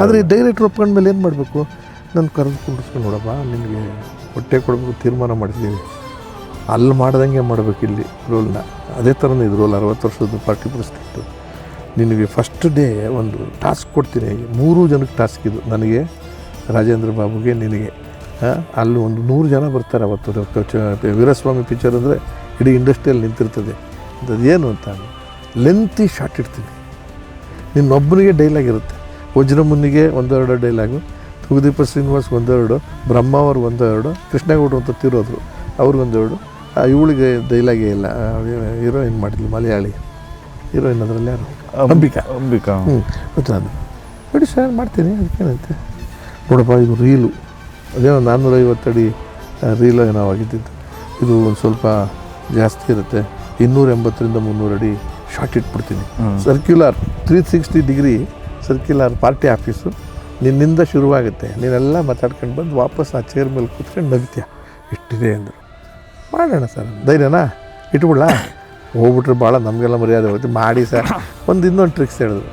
ಆದರೆ ಈ ಡೈರೆಕ್ಟ್ರ್ ಒಪ್ಕೊಂಡ್ಮೇಲೆ ಏನು ಮಾಡಬೇಕು? ನಾನು ಕರೆದು ಕುಂಡಿಸ್ಕೊಂಡು ನೋಡಪ್ಪ, ನಿನಗೆ ಹೊಟ್ಟೆ ಕೊಡಬೇಕು, ತೀರ್ಮಾನ ಮಾಡಿದ್ದೀವಿ ಅಲ್ಲಿ ಮಾಡ್ದಂಗೆ ಮಾಡಬೇಕು ಇಲ್ಲಿ ರೋಲ್ನ. ಅದೇ ಥರನೇ ಇದು ರೋಲ್ ಅರವತ್ತು ವರ್ಷದ ಪಾರ್ಟಿ ಪ್ರೆಸಿಡೆಂಟು ನಿನಗೆ ಫಸ್ಟ್ ಡೇ ಒಂದು ಟಾಸ್ಕ್ ಕೊಡ್ತೀನಿ. ಮೂರು ಜನಕ್ಕೆ ಟಾಸ್ಕ್ ಇದು. ನನಗೆ, ರಾಜೇಂದ್ರ ಬಾಬುಗೆ, ನಿನಗೆ. ಅಲ್ಲಿ ಒಂದು ನೂರು ಜನ ಬರ್ತಾರೆ ಅವತ್ತು. ವೀರಸ್ವಾಮಿ ಪಿಕ್ಚರ್ ಅಂದರೆ ಇಡೀ ಇಂಡಸ್ಟ್ರಿಯಲ್ಲಿ ನಿಂತಿರ್ತದೆ. ಅದು ಏನು ಅಂತ ಲೆಂತಿ ಶಾರ್ಟ್ ಇಡ್ತೀನಿ. ನಿನ್ನೊಬ್ಬನಿಗೆ ಡೈಲಾಗ್ ಇರುತ್ತೆ. ವಜ್ರಮುನಿಗೆ ಒಂದೆರಡು ಡೈಲಾಗು ತುಗುದೀಪ ಶ್ರೀನಿವಾಸ್ ಒಂದೆರಡು ಬ್ರಹ್ಮ ಅವ್ರು ಒಂದೆರಡು ಕೃಷ್ಣಗೌಡರು ಅಂತ ತಿರೋದ್ರು ಅವ್ರಿಗೊಂದೆರಡು ಇವಳಿಗೆ ಡೈಲಾಗೇ ಇಲ್ಲ. ಹೀರೋಯಿನ್ ಮಾಡಿದ್ಲು ಮಲಯಾಳಿ. ಹೀರೋಯಿನ್ ಅದರಲ್ಲಿ ಯಾರು? ಅಂಬಿಕಾ. ಅಂಬಿಕಾ. ಹ್ಞೂ ಗೊತ್ತಾ ಅದು. ನೋಡಿ ಸರ್ ಮಾಡ್ತೀನಿ ಅದಕ್ಕೇನಂತೆ ನೋಡಪ್ಪ ಇದು ರೀಲು. ಅದೇನೋ ನಾನ್ನೂರೈವತ್ತಡಿ ರೀಲು ಏನೋ ಆಗಿದ್ದಿದ್ದು. ಇದು ಒಂದು ಸ್ವಲ್ಪ ಜಾಸ್ತಿ ಇರುತ್ತೆ. ಇನ್ನೂರ ಎಂಬತ್ತರಿಂದ ಮುನ್ನೂರು ಅಡಿ short ಇಟ್ಬಿಡ್ತೀನಿ. Circular three sixty degree circular party office ನಿನ್ನಿಂದ ಶುರುವಾಗುತ್ತೆ. ನೀನೆಲ್ಲ ಮಾತಾಡ್ಕೊಂಡು ಬಂದು ವಾಪಸ್ ಆ ಚೇರ್ ಮೇಲೆ ಕೂತ್ಕೊಂಡು ನಗ್ತೀಯ? ಇಷ್ಟಿದೆ ಅಂದರು. ಮಾಡೋಣ ಸರ್, ಧೈರ್ಯನಾ? ಇಟ್ಬಿಡ್ಲಾ? ಹೋಗ್ಬಿಟ್ರೆ ಭಾಳ ನಮಗೆಲ್ಲ ಮರ್ಯಾದೆ ಹೋಗುತ್ತೆ ಮಾಡಿ ಸರ್. ಒಂದು ಇನ್ನೊಂದು ಟ್ರಿಕ್ಸ್ ಹೇಳಿದ್ರು.